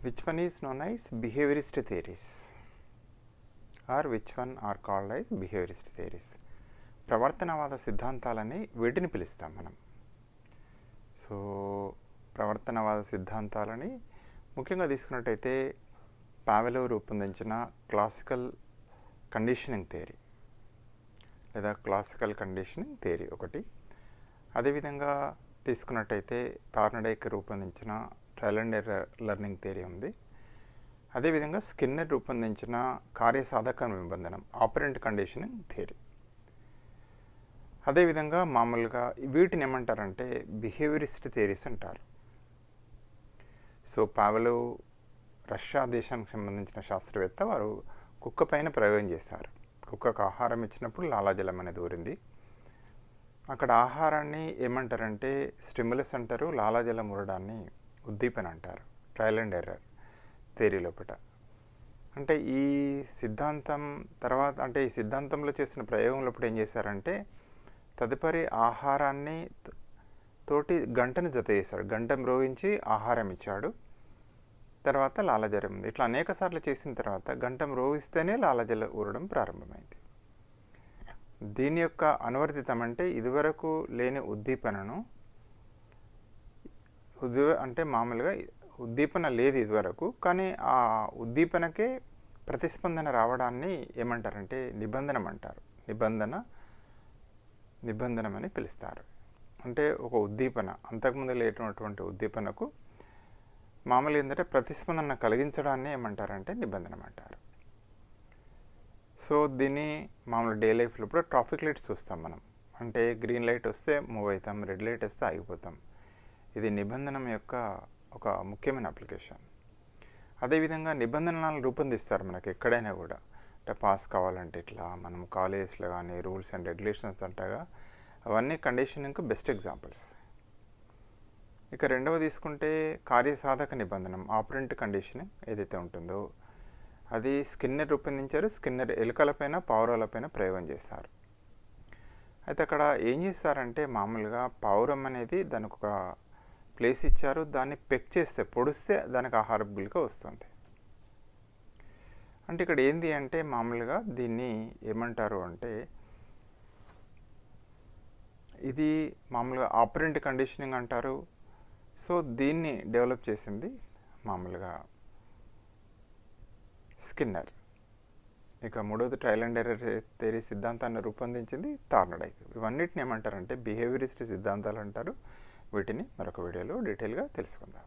Which one is known as behaviorist theories? Or which one are called as behaviorist theories? ప్రవర్తనవాద సిద్ధాంతాలని వీటిని పిలుస్తాం మనం so ప్రవర్తనవాద సిద్ధాంతాలని ముఖ్యంగా తీసుకున్నట్టయితే పావెలో రూపొందించిన క్లాసికల్ కండిషనింగ్ థియరీ లేదా క్లాసికల్ కండిషనింగ్ థియరీ ఒకటి అదేవిధంగా తీసుకున్నట్టయితే తార్నడేక్ రూపొందించిన trial and error learning theory ఉంది. అదేవిధంగా స్కిన్నర్ రూపొందించిన కార్యసాధక నిబంధనం ఆపరెంట్ కండిషనింగ్ థియరీ అదేవిధంగా మామూలుగా వీటిని ఏమంటారంటే బిహేవియరిస్ట్ థియరీస్ అంటారు. సో పావలో రష్యా దేశానికి సంబంధించిన శాస్త్రవేత్త వారు కుక్క పైన ప్రయోగం చేశారు. కుక్కకు ఆహారం ఇచ్చినప్పుడు లాలాజలం అనేది ఊరింది. అక్కడ ఆహారాన్ని ఏమంటారంటే స్టిమ్యులస్ అంటారు లాలాజలం ఊరడాన్ని ఉద్దీపన అంటారు ట్రయల్ అండ్ ఎర్రర్ థియరీ లోపల అంటే ఈ సిద్ధాంతం తర్వాత అంటే ఈ సిద్ధాంతంలో చేసిన ప్రయోగం లోపల ఏం చేశారంటే తదుపరి ఆహారాన్ని తోటి గంటను జత చేశాడు. గంట మ్రోగించి ఆహారం ఇచ్చాడు. తర్వాత లాలజలం ఉంది. ఇట్లా అనేక సార్లు చేసిన తర్వాత గంట మ్రోగిస్తేనే లాలజల ఊరడం ప్రారంభమైంది. దీని యొక్క అనువర్తితం అంటే ఇదివరకు లేని ఉద్దీపనను ఉద్ది అంటే మామూలుగా ఉద్దీపన లేదు ఇదివరకు కానీ ఆ ఉద్దీపనకే ప్రతిస్పందన రావడాన్ని ఏమంటారంటే నిబంధనం అంటారు నిబంధన నిబంధనం అని పిలుస్తారు. అంటే ఒక ఉద్దీపన అంతకుముందు లేనటువంటి ఉద్దీపనకు మామూలుగా ఏంటంటే ప్రతిస్పందన కలిగించడాన్ని ఏమంటారంటే నిబంధనం అంటారు సో దీన్ని మామూలు డే లైఫ్లో కూడా ట్రాఫిక్ లైట్స్ చూస్తాం మనం. అంటే గ్రీన్ లైట్ వస్తే మూవ్ అవుతాం రెడ్ లైట్ వస్తే ఆగిపోతాం. ఇది నిబంధన యొక్క ఒక ముఖ్యమైన అప్లికేషన్. అదేవిధంగా నిబంధనలను రూపొందిస్తారు మనకి ఎక్కడైనా కూడా. అంటే పాస్ కావాలంటే ఇట్లా మనం కాలేజెస్లో కానీ రూల్స్ అండ్ రెగ్యులేషన్స్ అంటగా అవన్నీ కండిషనింగ్కి బెస్ట్ ఎగ్జాంపుల్స్. ఇక రెండవ తీసుకుంటే కార్యసాధక నిబంధనం ఆపరెంట్ కండిషనింగ్ ఏదైతే ఉంటుందో అది స్కిన్నర్ రూపొందించారు స్కిన్నర్ ఎలుకలపైన పావురాలపైన ప్రయోగం చేశారు. అయితే అక్కడ ఏం చేస్తారంటే మామూలుగా పావురం అనేది దానికి ఒక ప్లేస్ ఇచ్చారు దాన్ని పెక్ చేస్తే పొడిస్తే దానికి ఆహార గుళిక వస్తుంది. అంటే ఇక్కడ ఏంది అంటే మామూలుగా దీన్ని ఏమంటారు అంటే ఇది మామూలుగా ఆపరెంట్ కండిషనింగ్ అంటారు. సో దీన్ని డెవలప్ చేసింది మామూలుగా స్కిన్నర్ ఇక మూడవది ట్రయల్ అండ్ ఎర్రర్ థియరీ సిద్ధాంతాన్ని రూపొందించింది తార్నడైక్ ఇవన్నిటిని ఏమంటారంటే బిహేవియరిస్ట్ సిద్ధాంతాలు అంటారు. వీటిని మరొక వీడియోలో డీటెయిల్గా తెలుసుకుందాం.